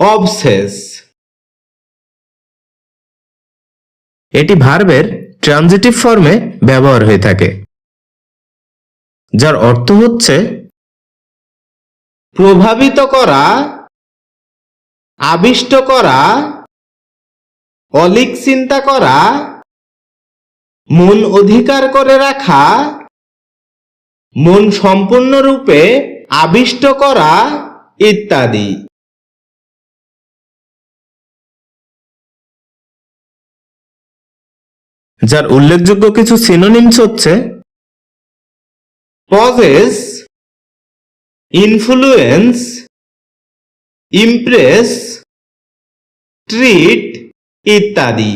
Obsess. এটি ভার্বের transitive ফর্মে ব্যবহার হয়ে থাকে যার অর্থ হচ্ছে প্রভাবিত করা আবিষ্ট করা অলিক চিন্তা করা মন অধিকার করে রাখা মন সম্পূর্ণরূপে আবিষ্ট করা ইত্যাদি। যার উল্লেখযোগ্য কিছু সিনোনিমস হচ্ছে পজেস ইনফ্লুয়েন্স ইমপ্রেস ট্রিট ইত্যাদি।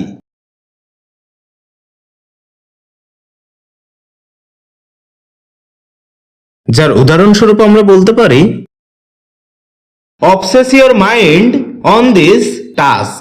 যার উদাহরণস্বরূপ আমরা বলতে পারি, obsess your mind on this task